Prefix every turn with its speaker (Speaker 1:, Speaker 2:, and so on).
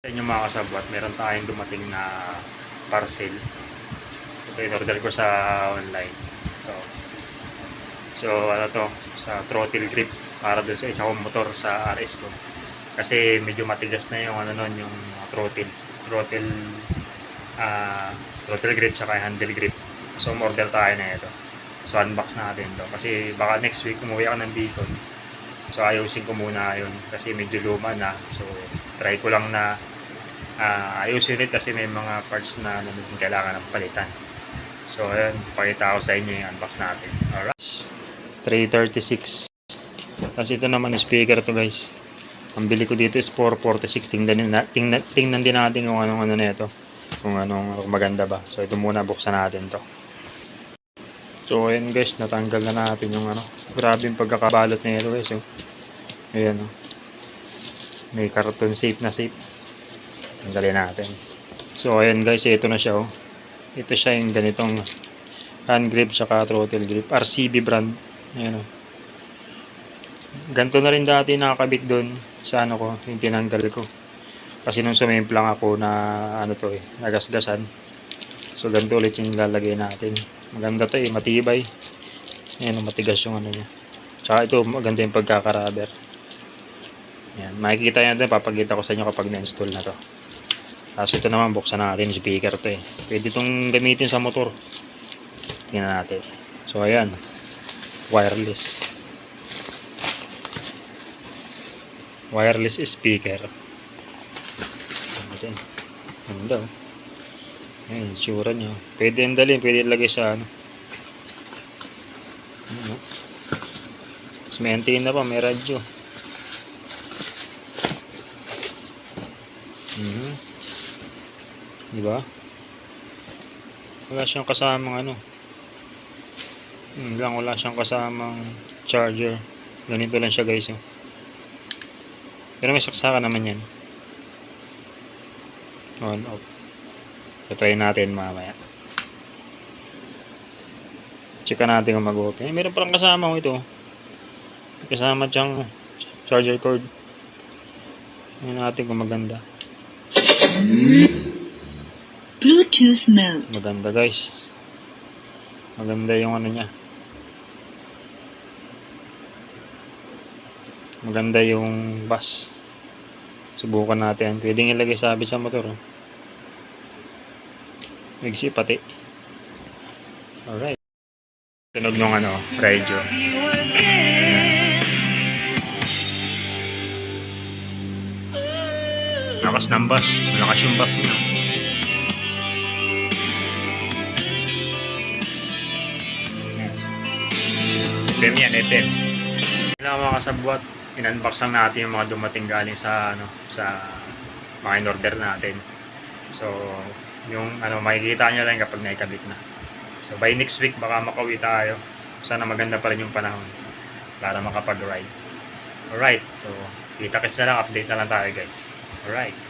Speaker 1: Sa inyo mga kasabwat, meron tayong dumating na parcel. Ito in-order ko sa online. Ito. So, ano to, sa throttle grip para doon sa isa kong motor sa RS ko. Kasi medyo matigas na yung ano nun, yung throttle. Throttle, ah, throttle grip saka handle grip. So, order tayo na ito. So, unbox natin to. Kasi baka next week umuwi ako ng Bicol. So, ayusin ko muna yun. Kasi medyo luma na. So, try ko lang na ah ayusin ulit kasi may mga parts na ano, kailangan ng palitan. So, ayun, pakita ko sa inyo yung unbox natin. Alright. 336. Tapos ito naman speaker to guys. Ang bili ko dito is 446. Tingnan, din na, tingnan, tingnan din natin kung anong ano na ito. Kung anong maganda ba. So, ito muna buksan natin to. So, ayun guys, natanggal na natin yung ano. Grabe yung pagkakabalot na ito guys. Oh. Ayan oh. May karton safe na safe. Tanggalin natin. So, ayan guys, ito na siya oh. Ito siya yung ganitong hand grip saka throttle grip. RCB brand. Ayan oh. Ganto na rin dati nakakabit doon sa ano ko, yung tinanggal ko. Kasi nung sumimplang ako na ano to eh, nagasgasan. So, ganito ulit yung lalagay natin. Maganda to eh, matibay. Ayan, oh, matigas yung ano niya. Tsaka ito, maganda yung pagkakarabber. Ayan, makikita yan din, papagita ko sa inyo kapag na-install na to. Tapos ito naman, buksan natin speaker to eh. Pwede itong gamitin sa motor. Tingnan natin. So, ayan. Wireless. Wireless speaker. Ayan. Ganda oh. Ayan, tsura niya. Pwede yung dalhin, pwede ilagay sa ano. Ayan, oh. Tapos may antenna pa, may radyo. Mhm. Di ba? Wala siyang kasamang ano. Hmm, lang wala siyang kasamang charger. Ganito lang siya guys. Oh. Pero may saksakan naman yan. On off. So, try natin mamaya. Checka natin kung mag-open. Eh, meron palang kasama ko ito. Kasama siyang charger cord. Tingnan natin kung maganda.
Speaker 2: Bluetooth mode.
Speaker 1: Maganda guys. Maganda yung ano niya. Maganda yung bus. Subukan natin. Pwedeng ilagay sabit sa motor. Oh. Migsi pati. Alright. Tunog nung ano, radio. Lakas ng bus. Malakas yung bus niya. FM yan, FM. Kailangan mga kasabwat, in-unbox lang natin yung mga dumating galing sa ano sa mga in-order natin. So, yung ano makikita nyo lang kapag naikabit na. So, by next week baka makauwi tayo. Sana maganda pa rin yung panahon para makapag-ride. Alright, so kita kits na lang, update na lang tayo guys. Alright.